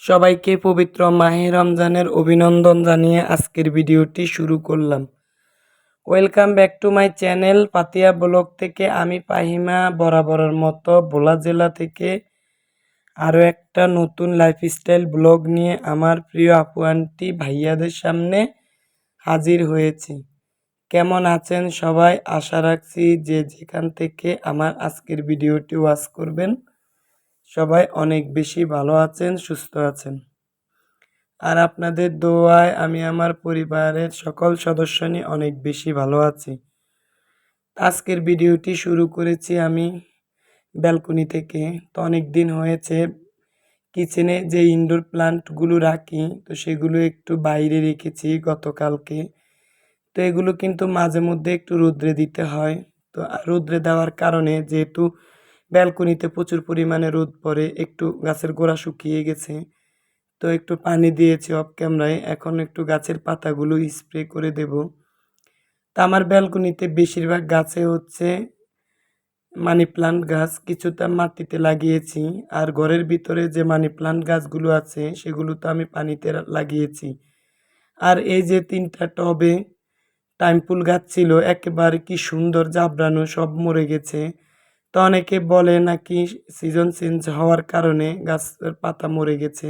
সবাইকে পবিত্র মাহে রমজানের অভিনন্দন জানিয়ে আজকের ভিডিওটি শুরু করলাম। Welcome back to my channel Patiya blog থেকে আমি পাহিমা বরাবরের মতো ভোলা জেলা থেকে আরও একটা নতুন লাইফস্টাইল ব্লগ নিয়ে আমার প্রিয় আপু, আন্টি, ভাইয়াদের সামনে হাজির হয়েছি। কেমন আছেন সবাই? আশা রাখছি যে যেখান থেকে আমার আজকের ভিডিওটি ওয়াচ করবেন সবাই অনেক বেশি ভালো আছেন, সুস্থ আছেন। আর আপনাদের দোয়ায় আমি আমার পরিবারের সকল সদস্য নিয়ে অনেক বেশি ভালো আছি। আজকের ভিডিওটি শুরু করেছি আমি ব্যালকনি থেকে। তো অনেক দিন হয়েছে কিচেনে যে ইনডোর প্লান্টগুলো রাখি, তো সেগুলো একটু বাইরে রেখেছি গতকালকে। তো এগুলো কিন্তু মাঝে মধ্যে একটু রোদ্রে দিতে হয়। তো রোদ্রে দেওয়ার কারণে যেহেতু ব্যালকনিতে প্রচুর পরিমাণে রোদ পড়ে, একটু গাছের গোড়া শুকিয়ে গেছে। তো একটু পানি দিয়েছি অফ ক্যামেরায় এখন একটু গাছের পাতাগুলো স্প্রে করে দেব। তা আমার ব্যালকনিতে বেশিরভাগ গাছে হচ্ছে মানি প্লান্ট গাছ, কিছুটা মাটিতে লাগিয়েছি। আর ঘরের ভিতরে যে মানি প্লান্ট গাছগুলো আছে, সেগুলো তো আমি পানিতে লাগিয়েছি। আর এই যে তিনটা টবে টাইমপুল গাছ ছিল, একেবারে কি সুন্দর জাবরানো সব মরে গেছে। তো অনেকে বলে নাকি সিজন চেঞ্জ হওয়ার কারণে গাছের পাতা মরে গেছে।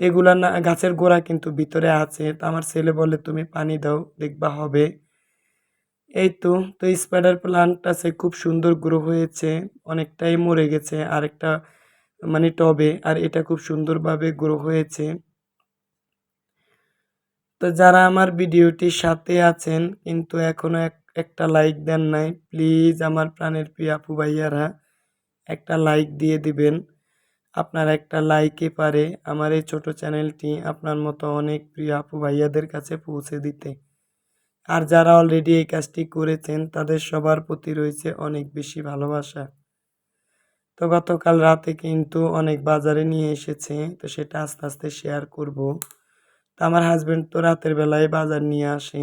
এগুলা না, গাছের গোড়া কিন্তু ভিতরে আছে। তো আমার ছেলে বলে, তুমি পানি দাও, দেখবা হবে। এই তো তো স্পাইডার প্লান্ট আছে, খুব সুন্দর গ্রো হয়েছে, অনেকটাই মরে গেছে, আরেকটা মানে টবে, আর এটা খুব সুন্দরভাবে গ্রো হয়েছে। তো যারা আমার ভিডিওটির সাথে আছেন, কিন্তু এখনও এক একটা লাইক দেন নাই। প্লিজ আমার প্রাণের প্রিয় আপু ভাইয়ারা, একটা লাইক দিয়ে দিবেন। আপনার একটা লাইকে পারে আমার এই ছোট চ্যানেলটি আপনার মতো অনেক প্রিয় আপু ভাইয়াদের কাছে পৌঁছে দিতে। আর যারা অলরেডি এই কাজটি করেছেন, তাদের সবার প্রতি রয়েছে অনেক বেশি ভালোবাসা। তো গতকাল রাতে কিন্তু অনেক বাজারে নিয়ে এসেছে, তো সেটা আস্তে আস্তে শেয়ার করব। তো আমার হাজব্যান্ড তো রাতের বেলায় বাজার নিয়ে আসে।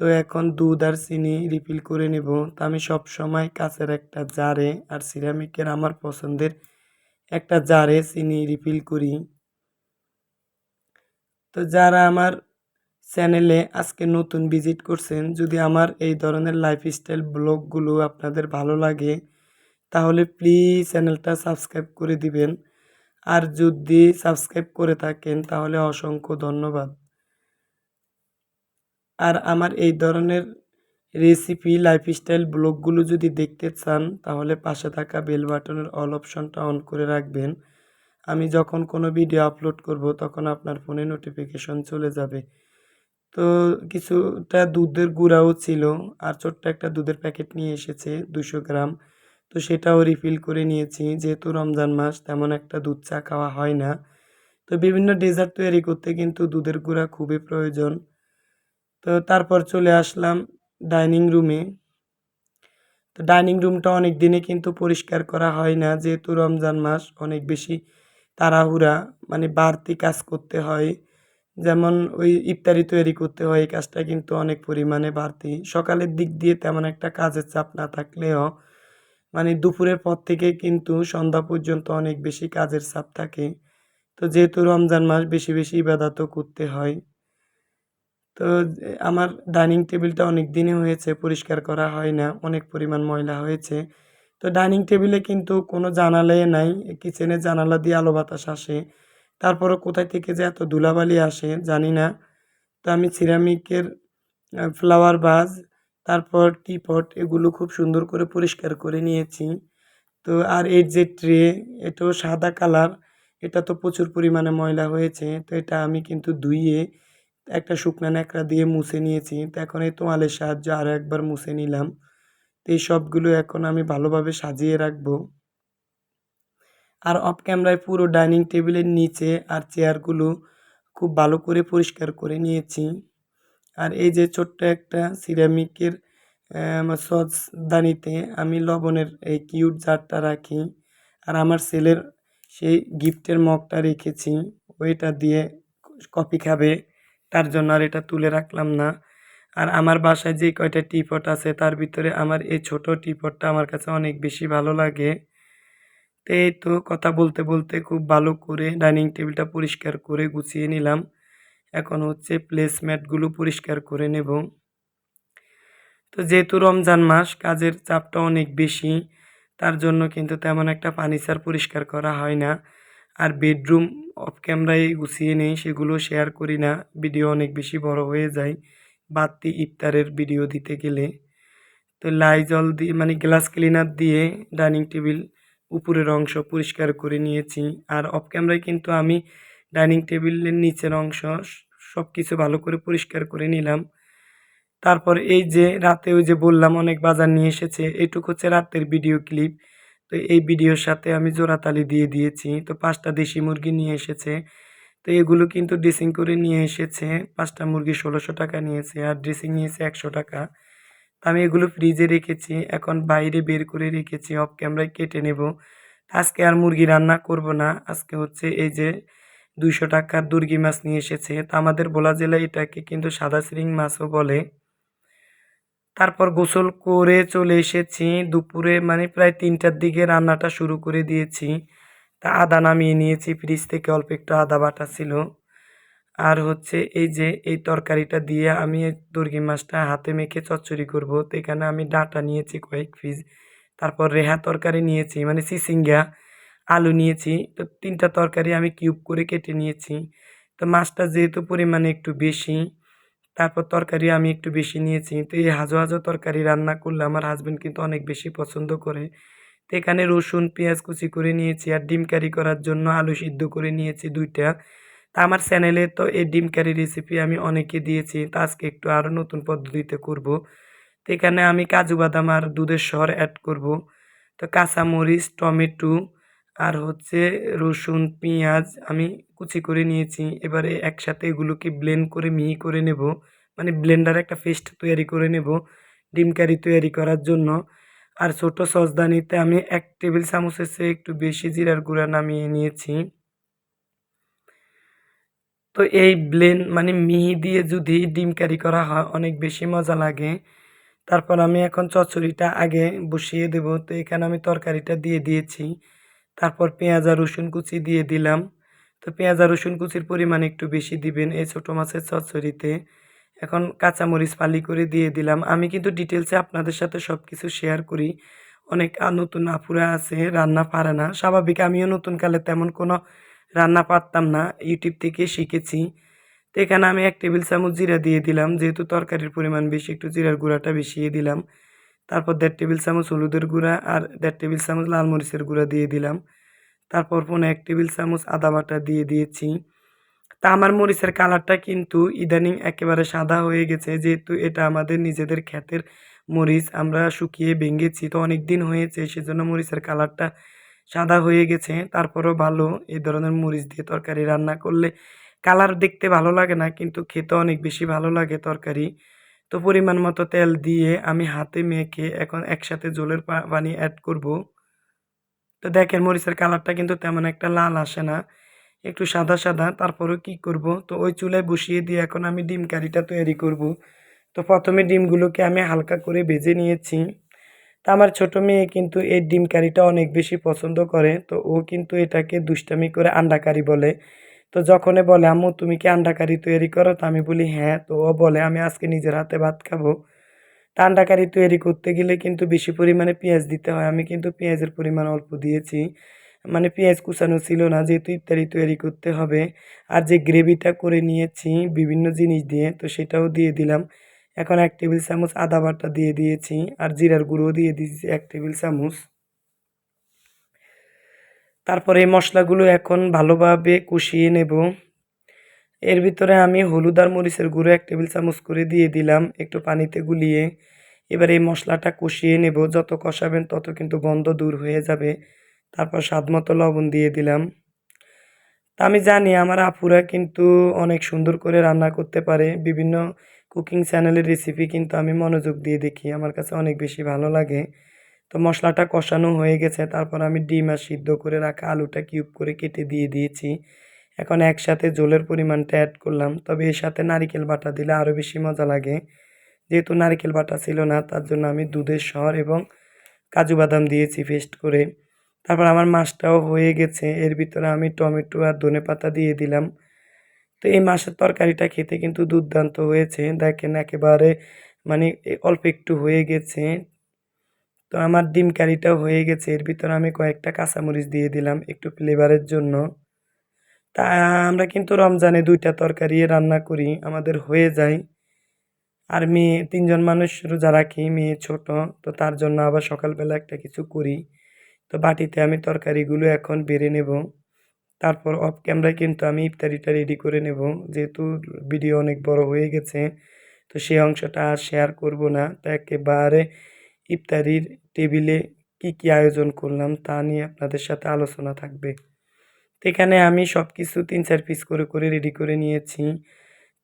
তো এখন দুধ আর চিনি রিফিল করে নেব। তো আমি সব সময় কাছের একটা জারে আর সিরামিকের আমার পছন্দের একটা জারে চিনি রিফিল করি। তো যারা আমার চ্যানেলে আজকে নতুন ভিজিট করছেন, যদি আমার এই ধরনের লাইফস্টাইল ব্লগগুলো আপনাদের ভালো লাগে, তাহলে প্লিজ চ্যানেলটা সাবস্ক্রাইব করে দিবেন। আর যদি সাবস্ক্রাইব করে থাকেন, তাহলে অসংখ্য ধন্যবাদ। আর আমার এই ধরনের রেসিপি লাইফস্টাইল ব্লগগুলো যদি দেখতে চান, তাহলে পাশে থাকা বেল বাটনের অল অপশনটা অন করে রাখবেন। আমি যখন কোনো ভিডিও আপলোড করব, তখন আপনার ফোনে নোটিফিকেশন চলে যাবে। তো কিছুটা দুধের গুঁড়াও ছিল, আর ছোট্ট একটা দুধের প্যাকেট নিয়ে এসেছে দুশো গ্রাম। তো সেটাও রিফিল করে নিয়েছি। যেহেতু রমজান মাস, তেমন একটা দুধ চা খাওয়া হয় না। তো বিভিন্ন ডেজার্ট তৈরি করতে কিন্তু দুধের গুঁড়া খুবই প্রয়োজন। তো তারপর চলে আসলাম ডাইনিং রুমে। তো ডাইনিং রুমটা অনেক দিনে কিন্তু পরিষ্কার করা হয় না, যেহেতু রমজান মাস, অনেক বেশি তাড়াহুড়া মানে বাড়তি কাজ করতে হয়। যেমন ওই ইফতারি তৈরি করতে হয়, এই কাজটা কিন্তু অনেক পরিমাণে বাড়তি। সকালের দিক দিয়ে তেমন একটা কাজের চাপ না থাকলেও মানে দুপুরের পর থেকে কিন্তু সন্ধ্যা পর্যন্ত অনেক বেশি কাজের চাপ থাকে। তো যেহেতু রমজান মাস, বেশি বেশি ইবাদাতও করতে হয়। তো, আমার ডাইনিং টেবিলটা অনেক দিনই হয়েছে, পরিষ্কার করা হয় না, অনেক পরিমাণ ময়লা হয়েছে। তো ডাইনিং টেবিলে কিন্তু কোনো জানালাই নাই কিচেনে জানালা দিয়ে আলো বাতাস আসে। তারপরও কোথায় থেকে যে এত ধুলাবালি আসে, জানি না। তো, আমি সিরামিকের ফ্লাওয়ার বাজ তারপর টিপট এগুলো খুব সুন্দর করে পরিষ্কার করে নিয়েছি। তো, আর এর যে ট্রে এটাও সাদা কালার এটা তো প্রচুর পরিমাণে ময়লা হয়েছে, তো, এটা আমি কিন্তু ধুইয়ে একটা শুকনো ন্যাকড়া দিয়ে মুছে নিয়েছি। তো এখন এই তোয়ালের সাহায্যে আরও একবার মুছে নিলাম। তো এই সবগুলো এখন আমি ভালোভাবে সাজিয়ে রাখব। আর অফ ক্যামেরায় পুরো ডাইনিং টেবিলের নিচে আর চেয়ারগুলো খুব ভালো করে পরিষ্কার করে নিয়েছি। আর এই যে ছোট্ট একটা সিরামিকের সসদানিতে আমি লবণের এই কিউট জারটা রাখি। আর আমার ছেলের সেই গিফটের মগটা রেখেছি। ওইটা দিয়ে কফি খাবে। তার জন্য আর এটা তুলে রাখলাম না। আর আমার বাসায় যে কয়টা টিপট আছে, তার ভিতরে আমার এই ছোট টিপটটা আমার কাছে অনেক বেশি ভালো লাগে। তো এই তো কথা বলতে বলতে খুব ভালো করে ডাইনিং টেবিলটা পরিষ্কার করে গুছিয়ে নিলাম। এখন হচ্ছে প্লেসম্যাটগুলো পরিষ্কার করে নেব। তো যেহেতু রমজান মাস, কাজের চাপটা অনেক বেশি, তার জন্য কিন্তু তেমন একটা ফার্নিচার পরিষ্কার করা হয় না। আর বেডরুম অফ ক্যামেরায় গুছিয়ে নেই, সেগুলো শেয়ার করি না। ভিডিও অনেক বেশি বড় হয়ে যায়। বাড়তি ইফতারের ভিডিও দিতে গেলে। তো লাইজল দিয়ে মানে গ্লাস ক্লিনার দিয়ে ডাইনিং টেবিল উপরের অংশ পরিষ্কার করে নিয়েছি। আর অফ ক্যামেরায় কিন্তু আমি ডাইনিং টেবিলের নিচের অংশ সব কিছু ভালো করে পরিষ্কার করে নিলাম। তারপর এই যে রাতে ওই যে বললাম, অনেক বাজার নিয়ে এসেছে। এটুকু হচ্ছে রাতের ভিডিও ক্লিপ তো এই ভিডিওর সাথে আমি জোড়াতালি দিয়ে দিয়েছি। তো পাঁচটা দেশি মুরগি নিয়ে এসেছে। তো এগুলো কিন্তু ড্রেসিং করে নিয়ে এসেছে। পাঁচটা মুরগি ষোলোশো টাকা নিয়েছে আর ড্রেসিং নিয়েছে একশো টাকা। তো আমি এগুলো ফ্রিজে রেখেছি। এখন বাইরে বের করে রেখেছি, অফ ক্যামেরায় কেটে নেব। আজকে আর মুরগি রান্না করব না। আজকে হচ্ছে এই যে দুইশো টাকার দুর্গি মাছ নিয়ে এসেছে। তা আমাদের বোলা জেলায় এটাকে কিন্তু সাদা সিরিং মাছও বলে। তারপর গোসল করে চলে এসেছি। দুপুরে মানে প্রায় তিনটার দিকে রান্নাটা শুরু করে দিয়েছি। তা আদা নামিয়ে নিয়েছি, ফ্রিজ থেকে অল্প একটু আদা বাটা ছিল। আর হচ্ছে এই যে, এই তরকারিটা দিয়ে আমি দুর্গি মাছটা হাতে মেখে চচ্চড়ি করব। তো এখানে আমি ডাঁটা নিয়েছি কয়েক পিস। তারপর রেহা তরকারি নিয়েছি মানে সিসিঙ্গা, আলু নিয়েছি। তো তিনটা তরকারি আমি কিউব করে কেটে নিয়েছি। তো মাছটা যেহেতু পরিমাণে একটু বেশি তারপর তরকারি আমি একটু বেশি নিয়েছি। তো এই হাজো হাজো তরকারি রান্না করলে আমার হাজব্যান্ড কিন্তু অনেক বেশি পছন্দ করে। তো এখানে রসুন, পেঁয়াজ কুচি করে নিয়েছি আর ডিম কারি করার জন্য আলু সিদ্ধ করে নিয়েছি দুইটা। তা আমার চ্যানেলে তো এই ডিম কারি রেসিপি আমি অনেকে দিয়েছি। তা আজকে একটু আরও নতুন পদ্ধতিতে করব। তো এখানে আমি কাজু বাদাম আর দুধের সর অ্যাড করব। তো কাঁচামরিচ, টমেটো আর হচ্ছে রসুন, পেঁয়াজ আমি কুচি করে নিয়েছি। এবারে একসাথে এগুলোকে ব্লেন্ড করে মিহি করে নেব। মানে ব্লেন্ডারে একটা পেস্ট তৈরি করে নেব, ডিম কারি তৈরি করার জন্য। আর ছোটো সসদানিতে আমি এক টেবিল চামচের চেয়ে একটু বেশি জিরার গুঁড়া নামিয়ে নিয়েছি। তো এই ব্লেন্ড মানে মিহি দিয়ে যদি ডিম কারি করা হয়, অনেক বেশি মজা লাগে। তারপর আমি এখন চচ্চড়িটা আগে বসিয়ে দেব। তো এখানে আমি তরকারিটা দিয়ে দিয়েছি। তারপর পেঁয়াজ আর রসুন কুচি দিয়ে দিলাম। তো পেঁয়াজ আর রসুন কুচির পরিমাণ একটু বেশি দিবেন এই ছোটো মাছের চচ্চড়িতে। এখন কাঁচামরিচ ফালি করে দিয়ে দিলাম। আমি কিন্তু ডিটেলসে আপনাদের সাথে সব কিছু শেয়ার করি। অনেক নতুন আপুরা আছে, রান্না পারে না। স্বাভাবিক আমিও নতুন কালে তেমন কোনো রান্না পারতাম না। ইউটিউব থেকে শিখেছি। তো এখানে আমি এক টেবিল চামচ জিরা দিয়ে দিলাম। যেহেতু তরকারির পরিমাণ বেশি, একটু জিরার গুঁড়াটা বেশিয়ে দিলাম। তারপর দেড় টেবিল চামচ হলুদের গুঁড়া আর দেড় টেবিল চামচ লাল মরিচের গুঁড়া দিয়ে দিলাম। তারপর পনেরো এক টেবিল চামচ আদা বাটা দিয়ে দিয়েছি। তা আমার মরিচের কালারটা কিন্তু ইদানিং একেবারে সাদা হয়ে গেছে। যেহেতু এটা আমাদের নিজেদের ক্ষেতের মরিচ, আমরা শুকিয়ে ভেঙেছি, তো অনেক দিন হয়েছে, সেজন্য মরিচের কালারটা সাদা হয়ে গেছে। তারপরও ভালো এই ধরনের মরিচ দিয়ে তরকারি রান্না করলে কালার দেখতে ভালো লাগে না, কিন্তু খেতে অনেক বেশি ভালো লাগে তরকারি। তো পরিমাণ মতো তেল দিয়ে আমি হাতে মেখে এখন একসাথে জলের পানি অ্যাড করব। তো দেখেন মরিচের কালারটা কিন্তু তেমন একটা লাল আসে না, একটু সাদা সাদা। তারপরেও কি করব? তো ওই চুলায় বসিয়ে দিয়ে এখন আমি ডিম কারিটা তৈরি করব। তো প্রথমে ডিমগুলোকে আমি হালকা করে ভেজে নিয়েছি। তা আমার ছোটো মেয়ে কিন্তু এই ডিম কারিটা অনেক বেশি পছন্দ করে, তো ও কিন্তু এটাকে দুষ্টামি করে আন্ডা কারি বলে। তো যখনই বলে, আম্মু, তুমি কি আন্ডা কারি তৈরি করো? তো আমি বলি হ্যাঁ। তো ও বলে, আমি আজকে নিজের হাতে ভাত খাব। তা আন্ডা কারি তৈরি করতে গেলে কিন্তু বেশি পরিমাণে পেঁয়াজ দিতে হয়। আমি কিন্তু পেঁয়াজের পরিমাণ অল্প দিয়েছি। মানে পেঁয়াজ কুচানো ছিল না, যেহেতু ইত্যাদি তৈরি করতে হবে। আর যে গ্রেভিটা করে নিয়েছি বিভিন্ন জিনিস দিয়ে, তো সেটাও দিয়ে দিলাম। এখন এক টেবিল চামচ আদা বাটা দিয়ে দিয়েছি। আর জিরার গুঁড়ো দিয়ে দিয়েছি এক টেবিল চামচ। তারপরে এই মশলাগুলো এখন ভালোভাবে কষিয়ে নেব। এর ভিতরে আমি হলুদ আর মরিচের গুঁড়ো এক টেবিল চামচ করে দিয়ে দিলাম একটু পানিতে গুলিয়ে। এবার এই মশলাটা কষিয়ে নেব। যত কষাবেন তত কিন্তু গন্ধ দূর হয়ে যাবে। তারপর স্বাদ মতো লবণ দিয়ে দিলাম। তা আমি জানি আমার আপুরা কিন্তু অনেক সুন্দর করে রান্না করতে পারে। বিভিন্ন কুকিং চ্যানেলের রেসিপি কিন্তু আমি মনোযোগ দিয়ে দেখি। আমার কাছে অনেক বেশি ভালো লাগে। তো মশলাটা কষানো হয়ে গেছে, তারপর আমি ডিম আর সিদ্ধ করে রাখা আলুটা কিউব করে কেটে দিয়ে দিয়েছি। এখন একসাথে জলের পরিমাণটা অ্যাড করলাম, তবে এর সাথে নারিকেল বাটা দিলে আরও বেশি মজা লাগে। যেহেতু নারিকেল বাটা ছিল না, তার জন্য আমি দুধের সর এবং কাজু বাদাম দিয়েছি পেস্ট করে। তারপর আমার মাছটাও হয়ে গেছে, এর ভিতরে আমি টমেটো আর ধনেপাতা দিয়ে দিলাম। তো এই মাছের তরকারিটা খেতে কিন্তু দুর্দান্ত হয়েছে, দেখেন একেবারে মানে অল্প একটু হয়ে গেছে। তো আমার ডিম কারিটাও হয়ে গেছে। এর ভিতরে আমি কয়েকটা কাঁচামরিচ দিয়ে দিলাম একটু ফ্লেভারের জন্য। তা আমরা কিন্তু রমজানে দুইটা তরকারি রান্না করি, আমাদের হয়ে যায়। আর মেয়ে, তিনজন মানুষ রোজা রাখি মেয়ে ছোট, তো তার জন্য আবার সকালবেলা একটা কিছু করি। তো বাটিতে আমি তরকারিগুলো এখন বেড়ে নেব। তারপর অফ ক্যামেরায় কিন্তু আমি ইফতারিটা রেডি করে নেব। যেহেতু ভিডিও অনেক বড় হয়ে গেছে, তো সেই অংশটা আর শেয়ার করব না। তো একেবারে ইফতারির টেবিলে কি কি আয়োজন করলাম তা নিয়ে আপনাদের সাথে আলোচনা থাকবে। এখানে আমি সব কিছু তিন চার পিস করে করে রেডি করে নিয়েছি।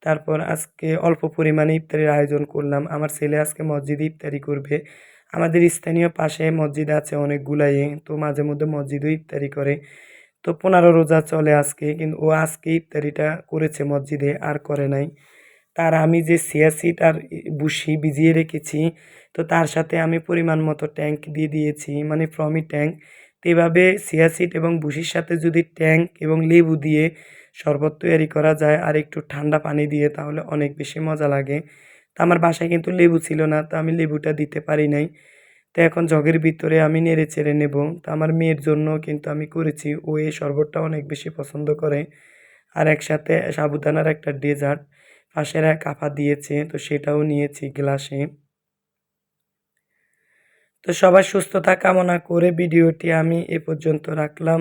তারপর আজকে অল্প পরিমাণে ইফতারির আয়োজন করলাম। আমার ছেলে আজকে মসজিদে ইফতারি করবে। আমাদের স্থানীয় পাশে মসজিদ আছে অনেকগুলাই তো মাঝে মধ্যে মসজিদেও ইফতারি করে। তো পনেরো রোজা চলে আজকে, কিন্তু ও আজকে ইফতারিটা করেছে মসজিদে, আর করে নাই। তার আমি যে সিয়া সিট আর বুসি ভিজিয়ে রেখেছি তো তার সাথে আমি পরিমাণ মতো ট্যাঙ্ক দিয়ে দিয়েছি মানে ফ্রমি ট্যাঙ্ক। তো এভাবে সিয়া সিট এবং বুসির সাথে যদি ট্যাঙ্ক এবং লেবু দিয়ে শরবত তৈরি করা যায় আর একটু ঠান্ডা পানি দিয়ে তাহলে অনেক বেশি মজা লাগে। তো আমার বাসায় কিন্তু লেবু ছিল না, তো আমি লেবুটা দিতে পারি নাই। তো এখন জগের ভিতরে আমি নেড়ে চেড়ে নেব। তো আমার মেয়ের জন্য কিন্তু আমি করেছি, ও এই শরবতটা অনেক বেশি পছন্দ করে। আর একসাথে সাবুদানার একটা ডেজার্ট পাশের এক আপা দিয়েছে, তো সেটাও নিয়েছি গ্লাসে। তো সবাই সুস্থতা কামনা করে ভিডিওটি আমি এ পর্যন্ত রাখলাম।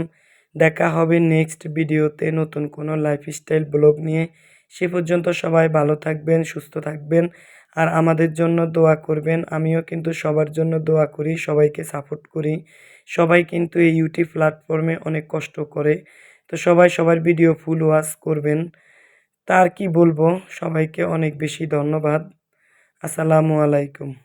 দেখা হবে নেক্সট ভিডিওতে নতুন কোনো লাইফস্টাইল ব্লগ নিয়ে। সে পর্যন্ত সবাই ভালো থাকবেন, সুস্থ থাকবেন। আর আমাদের জন্য দোয়া করবেন। আমিও কিন্তু সবার জন্য দোয়া করি, সবাইকে সাপোর্ট করি। সবাই কিন্তু এই ইউটিউব প্ল্যাটফর্মে অনেক কষ্ট করে। তো সবাই সবার ভিডিও ফুল ওয়াচ করবেন। তার কি বলব? সবাইকে অনেক বেশি ধন্যবাদ। আসসালামু আলাইকুম।